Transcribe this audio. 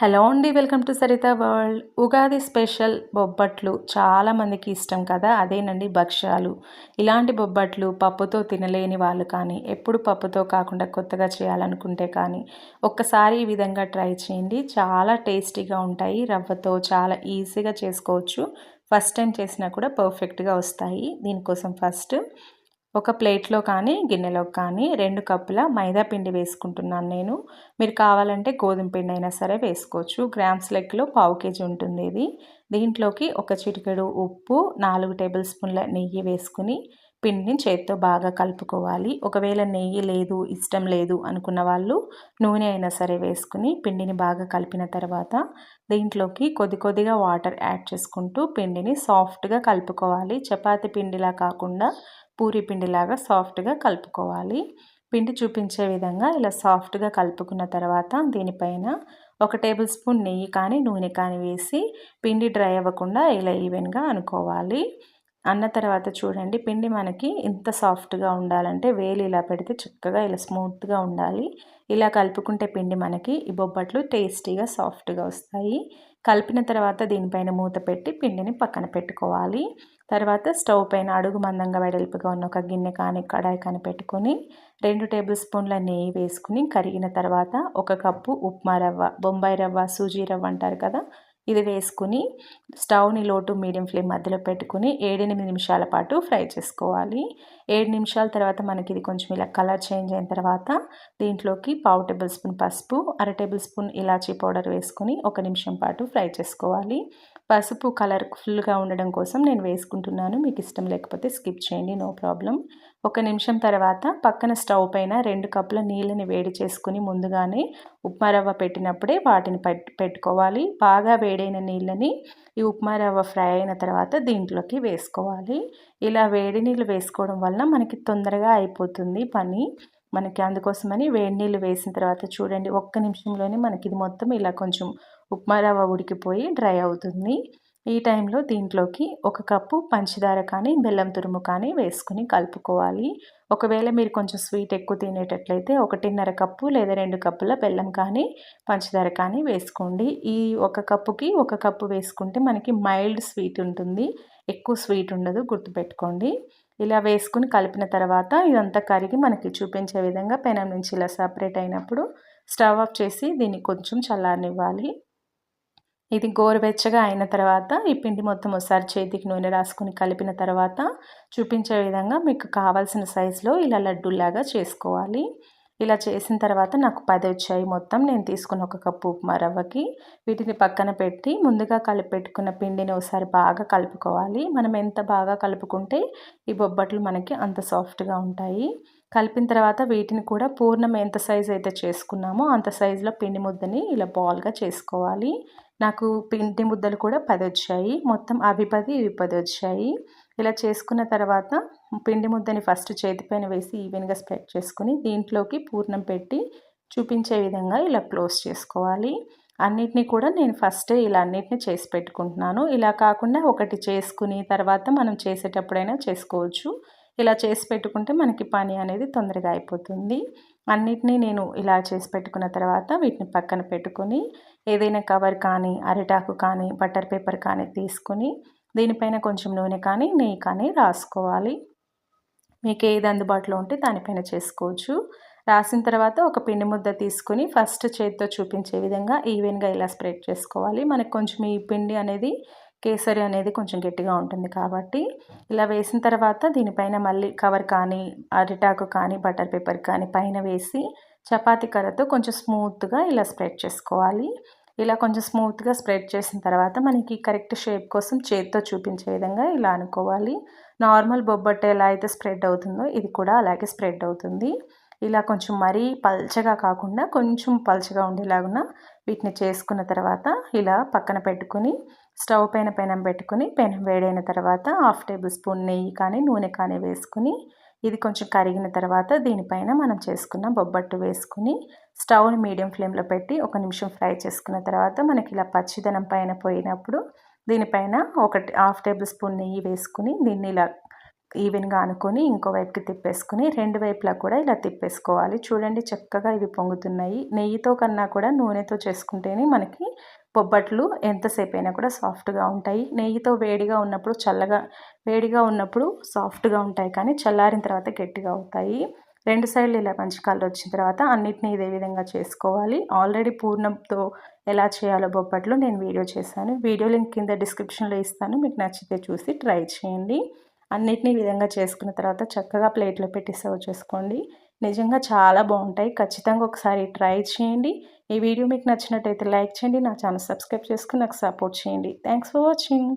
Hello అండి welcome to Saritha world. Ugadi special బొబ్బట్లు చాలామందికి ఇష్టం కదా అదేనండి భక్ష్యాలు. ఇలాంటి బొబ్బట్లు పప్పుతో తినలేని వాళ్ళు కానీ ఎప్పుడు పప్పుతో కాకుండా కొత్తగా చేయాలనుకుంటే కానీ ఒక్కసారి ఈ విధంగా ట్రై చేయండి. చాలా టేస్టీగా ఉంటాయి రవ్వతో చాలా ఈజీగా చేసుకోవచ్చు. ఫస్ట్ టైం చేసినా కూడా పర్ఫెక్ట్గా వస్తాయి. దీనికోసం ఫస్ట్ ఒక ప్లేట్లో కానీ గిన్నెలో కానీ రెండు కప్పుల మైదా పిండి వేసుకుంటున్నాను నేను. మీరు కావాలంటే గోధుమ పిండి అయినా సరే వేసుకోవచ్చు. గ్రామ్స్ లెక్కలో పావు కేజీ ఉంటుంది ఇది. దీంట్లోకి ఒక చిటికెడు ఉప్పు నాలుగు టేబుల్ స్పూన్ల నెయ్యి వేసుకుని పిండిని చేత్తో బాగా కలుపుకోవాలి. ఒకవేళ నెయ్యి లేదు ఇష్టం లేదు అనుకున్న వాళ్ళు నూనె అయినా సరే వేసుకుని పిండిని బాగా కలిపిన తర్వాత దీంట్లోకి కొద్ది కొద్దిగా వాటర్ యాడ్ చేసుకుంటూ పిండిని సాఫ్ట్గా కలుపుకోవాలి. చపాతి పిండిలా కాకుండా పూరి పిండిలాగా సాఫ్ట్గా కలుపుకోవాలి. పిండి చూపించే విధంగా ఇలా సాఫ్ట్గా కలుపుకున్న తర్వాత దీనిపైన ఒక టేబుల్ స్పూన్ నెయ్యి కానీ నూనె కానీ వేసి పిండి డ్రై అవ్వకుండా ఇలా ఈవెన్గా అనుకోవాలి. అన్న తర్వాత చూడండి పిండి మనకి ఇంత సాఫ్ట్గా ఉండాలంటే వేలు ఇలా పెడితే చక్కగా ఇలా స్మూత్గా ఉండాలి. ఇలా కలుపుకుంటే పిండి మనకి ఈ బొబ్బట్లు టేస్టీగా సాఫ్ట్గా వస్తాయి. కలిపిన తర్వాత దీనిపైన మూత పెట్టి పిండిని పక్కన పెట్టుకోవాలి. తర్వాత స్టవ్ పైన అడుగు మందంగా వెడల్పుగా ఉన్న ఒక గిన్నె కానీ కడాయి కానీ పెట్టుకొని రెండు టేబుల్ స్పూన్ల నెయ్యి వేసుకుని కరిగిన తర్వాత ఒక కప్పు ఉప్మా రవ్వ బొంబాయి రవ్వ సూజీ రవ్వ అంటారు కదా ఇది వేసుకుని స్టవ్ని లోటు మీడియం ఫ్లేమ్ మధ్యలో పెట్టుకుని ఏడెనిమిది నిమిషాల పాటు ఫ్రై చేసుకోవాలి. ఏడు నిమిషాల తర్వాత మనకి ఇది కొంచెం ఇలా కలర్ చేంజ్ అయిన తర్వాత దీంట్లోకి పావు టేబుల్ స్పూన్ పసుపు అర టేబుల్ స్పూన్ ఇలాచీ పౌడర్ వేసుకుని ఒక నిమిషం పాటు ఫ్రై చేసుకోవాలి. పసుపు కలర్ ఫుల్గా ఉండడం కోసం నేను వేసుకుంటున్నాను. మీకు ఇష్టం లేకపోతే స్కిప్ చేయండి నో ప్రాబ్లం ఒక నిమిషం తర్వాత పక్కన స్టవ్ పైన రెండు కప్పుల నీళ్ళని వేడి చేసుకుని ముందుగానే ఉప్మా రవ్వ పెట్టినప్పుడే వాటిని పెట్టుకోవాలి. బాగా వేడైన నీళ్ళని ఈ ఉప్మా రవ్వ ఫ్రై అయిన తర్వాత దీంట్లోకి వేసుకోవాలి. ఇలా వేడి నీళ్ళు వేసుకోవడం వలన మనకి తొందరగా అయిపోతుంది పని. మనకి అందుకోసమని వేడి నీళ్ళు వేసిన తర్వాత చూడండి ఒక్క నిమిషంలోనే మనకి ఇది మొత్తం ఇలా కొంచెం ఉప్మా రవ్వ ఉడికిపోయి డ్రై అవుతుంది. ఈ టైంలో దీంట్లోకి ఒక కప్పు పంచదార కానీ బెల్లం తురుము కానీ వేసుకుని కలుపుకోవాలి. ఒకవేళ మీరు కొంచెం స్వీట్ ఎక్కువ తినేటట్లయితే ఒకటిన్నర కప్పు లేదా రెండు కప్పుల బెల్లం కానీ పంచదార కానీ వేసుకోండి. ఈ ఒక కప్పుకి ఒక కప్పు వేసుకుంటే మనకి మైల్డ్ స్వీట్ ఉంటుంది. ఎక్కువ స్వీట్ ఉండదు గుర్తుపెట్టుకోండి. ఇలా వేసుకుని కలిపిన తర్వాత ఇదంతా కరిగి మనకి చూపించే విధంగా పెనం నుంచి ఇలా సపరేట్ అయినప్పుడు స్టవ్ ఆఫ్ చేసి దీన్ని కొంచెం చల్లారనివ్వాలి. ఇది గోరువెచ్చగా అయిన తర్వాత ఈ పిండి మొత్తం ఒకసారి చేతికి నూనె రాసుకుని కలిపిన తర్వాత చూపించే విధంగా మీకు కావాల్సిన సైజులో ఇలా లడ్డూలాగా చేసుకోవాలి. ఇలా చేసిన తర్వాత నాకు పది వచ్చాయి. మొత్తం నేను తీసుకున్న ఒక కప్పు ఉప్మా రవ్వకి వీటిని పక్కన పెట్టి ముందుగా కలిపి పెట్టుకున్న పిండిని ఒకసారి బాగా కలుపుకోవాలి. మనం ఎంత బాగా కలుపుకుంటే ఈ బొబ్బట్లు మనకి అంత సాఫ్ట్గా ఉంటాయి. కలిపిన తర్వాత వీటిని కూడా పూర్ణం ఎంత సైజు అయితే చేసుకున్నామో అంత సైజులో పిండి ముద్దని ఇలా బాల్గా చేసుకోవాలి. నాకు పిండి ముద్దలు కూడా పది వచ్చాయి మొత్తం అవి పది ఇవి పది వచ్చాయి ఇలా చేసుకున్న తర్వాత పిండి ముద్దని ఫస్ట్ చేతిపైన వేసి ఈవెన్గా స్ప్రెడ్ చేసుకుని దీంట్లోకి పూర్ణం పెట్టి చూపించే విధంగా ఇలా క్లోజ్ చేసుకోవాలి. అన్నిటినీ కూడా నేను ఫస్ట్ ఇలా అన్నిటిని చేసి పెట్టుకుంటున్నాను. ఇలా కాకుండా ఒకటి చేసుకుని తర్వాత మనం చేసేటప్పుడైనా చేసుకోవచ్చు. ఇలా చేసి పెట్టుకుంటే మనకి పని అనేది తొందరగా అయిపోతుంది. అన్నిటినీ నేను ఇలా చేసి పెట్టుకున్న తర్వాత వీటిని పక్కన పెట్టుకొని ఏదైనా కవర్ కానీ అరిటాకు కానీ బటర్ పేపర్ కానీ తీసుకుని దీనిపైన కొంచెం నూనె కానీ నెయ్యి కానీ రాసుకోవాలి. మీకు ఏది అందుబాటులో ఉంటే దానిపైన చేసుకోవచ్చు. రాసిన తర్వాత ఒక పిండి ముద్ద తీసుకుని ఫస్ట్ చేతితో చూపించే విధంగా ఈవెన్గా ఇలా స్ప్రెడ్ చేసుకోవాలి. మనకు కొంచెం ఈ పిండి అనేది కేసరి అనేది కొంచెం గట్టిగా ఉంటుంది కాబట్టి ఇలా వేసిన తర్వాత దీనిపైన మళ్ళీ కవర్ కానీ అరిటాకు కానీ బటర్ పేపర్ కానీ పైన వేసి చపాతి కర్రతో కొంచెం స్మూత్గా ఇలా స్ప్రెడ్ చేసుకోవాలి. ఇలా కొంచెం స్మూత్గా స్ప్రెడ్ చేసిన తర్వాత మనకి కరెక్ట్ షేప్ కోసం చేతితో చూపించే విధంగా ఇలా అనుకోవాలి. నార్మల్ బొబ్బట్ట ఎలా అయితే స్ప్రెడ్ అవుతుందో ఇది కూడా అలాగే స్ప్రెడ్ అవుతుంది. ఇలా కొంచెం మరీ పల్చగా కాకుండా కొంచెం పల్చగా ఉండేలాగున వీటిని చేసుకున్న తర్వాత ఇలా పక్కన పెట్టుకుని స్టవ్ పైన పెనం పెట్టుకుని పెనం వేడైన తర్వాత హాఫ్ టేబుల్ స్పూన్ నెయ్యి కానీ నూనె కానీ వేసుకుని ఇది కొంచెం కరిగిన తర్వాత దీనిపైన మనం చేసుకున్న బొబ్బట్టు వేసుకుని స్టవ్ని మీడియం ఫ్లేమ్లో పెట్టి ఒక నిమిషం ఫ్రై చేసుకున్న తర్వాత మనకి ఇలా పచ్చిదనం పైన పోయినప్పుడు దీనిపైన ఒకటి హాఫ్ టేబుల్ స్పూన్ నెయ్యి వేసుకుని దీన్ని ఇలా ఈవెన్గా అనుకొని ఇంకో వైపుకి తిప్పేసుకుని రెండు వైపులా కూడా ఇలా తిప్పేసుకోవాలి. చూడండి చక్కగా ఇవి పొంగుతున్నాయి. నెయ్యితో కన్నా కూడా నూనెతో చేసుకుంటేనే మనకి బొబ్బట్లు ఎంతసేపు అయినా కూడా సాఫ్ట్గా ఉంటాయి. నెయ్యితో వేడిగా ఉన్నప్పుడు చల్లగా వేడిగా ఉన్నప్పుడు సాఫ్ట్గా ఉంటాయి కానీ చల్లారిన తర్వాత గట్టిగా అవుతాయి. రెండు సైడ్లు ఇలా మంచి వచ్చిన తర్వాత అన్నిటినీ ఇదే విధంగా చేసుకోవాలి. ఆల్రెడీ పూర్ణంతో ఎలా చేయాలో బొబ్బట్లు నేను వీడియో చేశాను. వీడియో లింక్ కింద డిస్క్రిప్షన్లో ఇస్తాను. మీకు నచ్చితే చూసి ట్రై చేయండి. అన్నిటినీ విధంగా చేసుకున్న తర్వాత చక్కగా ప్లేట్లో పెట్టి సర్వ్ చేసుకోండి. నిజంగా చాలా బాగుంటాయి. ఖచ్చితంగా ఒకసారి ట్రై చేయండి. ఈ వీడియో మీకు నచ్చినట్టయితే లైక్ చేయండి. నా ఛానల్ సబ్స్క్రైబ్ చేసుకుని నాకు సపోర్ట్ చేయండి. Thanks for watching.